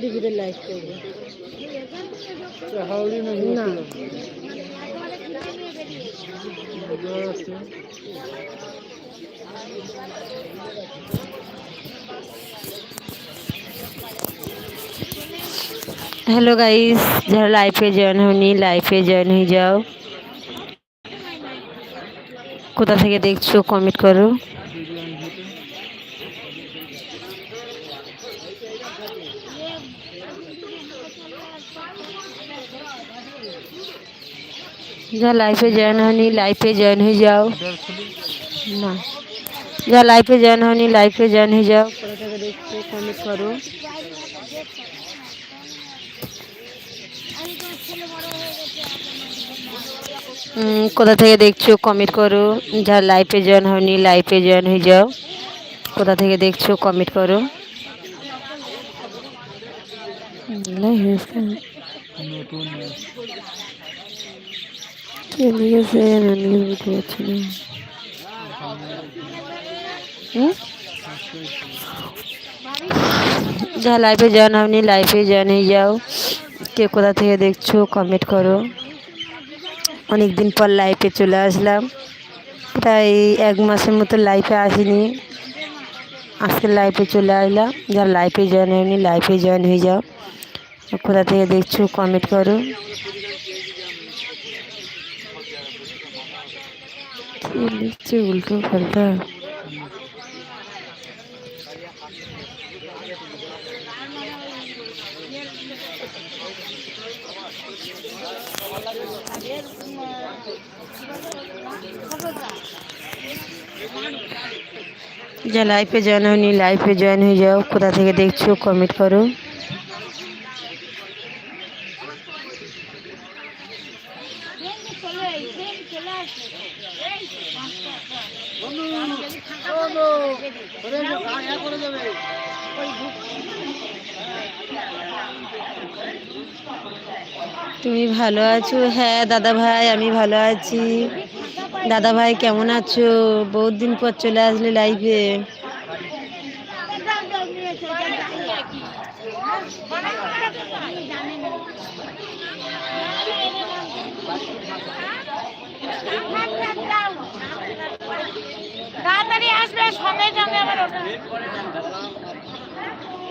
ডিভিডে live করব। না। না জ্বর আছে হ্যালো গাইস যারা লাইফে জয়েন হয়নি লাইফে জয়েন হয়ে যাও কোথা থেকে দেখছ কমেন্ট করো বিরিয়ানি খেতে যারা লাইফে জয়েন হয়নি লাইফে জয়েন হয়ে যাও ডর খুলি না যা লাইফে জয়েন হয়নি লাইফে জয়েন হয়ে যাও কোথা থেকে দেখছ কমেন্ট করো কোথা থেকে দেখছ? কমেন্ট করো। যারা লাইফে জয়েন হয়নি লাইফে জয়েন হয়ে যাও। কোথা থেকে দেখছ? কমেন্ট করো? যা লাইফে জয়েন হয়নি লাইফে জয়েন হয়ে যাও। কে কোথা থেকে দেখছ? কমেন্ট করো। অনেক দিন পর লাইফে চলে আসলাম। প্রায় এক মাসের মতো লাইফে আসিনি। আজকে লাইফে চলে আসলাম। যারা লাইফে জয়েন হয়নি লাইফে জয়েন হয়ে যাও। কোথা থেকে দেখছ কমেন্ট করো। উল্টো পাল্টা। যা লাইফে জয়েন হয়নি লাইফে জয়েন হয়ে যাও কোথা থেকে দেখছ কমেন্ট করো তুমি ভালো আছো? হ্যাঁ দাদা ভাই, আমি ভালো আছি। দাদা ভাই, কেমন আছো? বহুত দিন পর চলে আসলে লাইফে তাড়াতাড়ি আসবে, সঙ্গে সঙ্গে আবার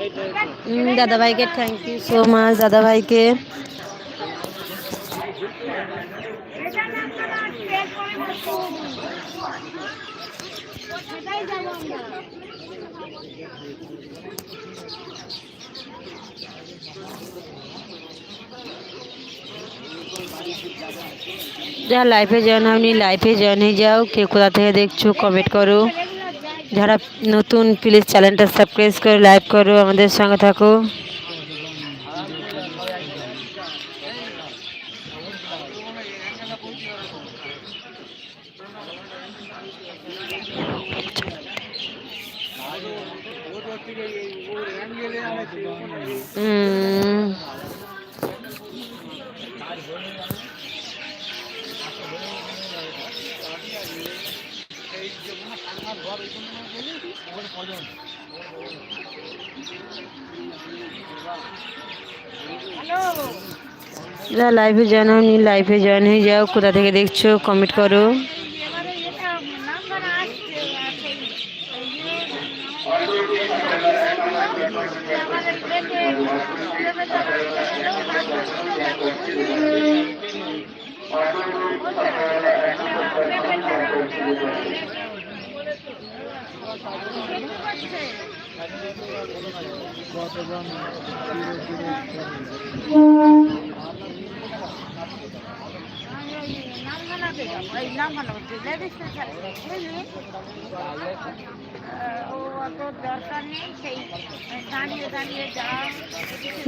ওটা দাদা ভাইকে থ্যাংক ইউ সো মাচ দাদা ভাইকে এটা না করা ট্রেন করে বসো সেটাই যাব আমরা যা লাইফে জয়েন হয়নি লাইফে জয়েন হয়ে যাও, কে কোথা থেকে দেখছ কমেন্ট করো। যারা নতুন প্লিজ চ্যানেলটা সাবস্ক্রাইব করো লাইক করো আমাদের সঙ্গে থাকো হুম হ্যালো যারা লাইফে জয়েন হয়নি লাইফে জয়েন হয়ে যাও। কোথা থেকে দেখছ কমেন্ট করো। এবারে এটা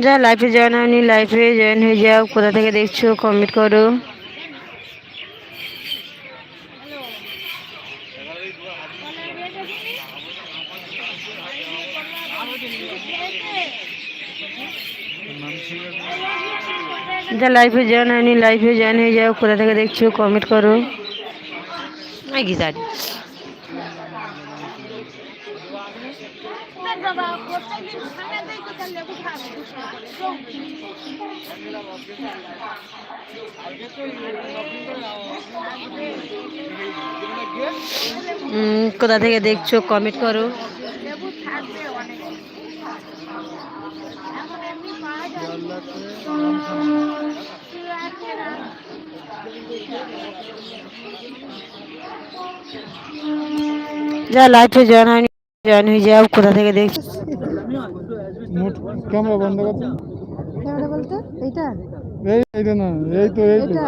যে লাইফে জয়েন হয়নি লাইফে জয়েন হয়ে যাও কোথা থেকে দেখছ কমেন্ট করো। যা লাইফে জয়েন হয়নি লাইফে জয়েন হয়ে যাও কোথা থেকে দেখছ কমেন্ট করো। কি জানি? কোথা থেকে দেখছ কমেন্ট করো। যা লাইফে জয়েন হয়নি জয়েন হয়ে যাও কোথা থেকে দেখছি? ক্যামেরা বন্ধ করতে ক্যামেরা বলতে এইটা? এই এইটা না এই তো এই তো?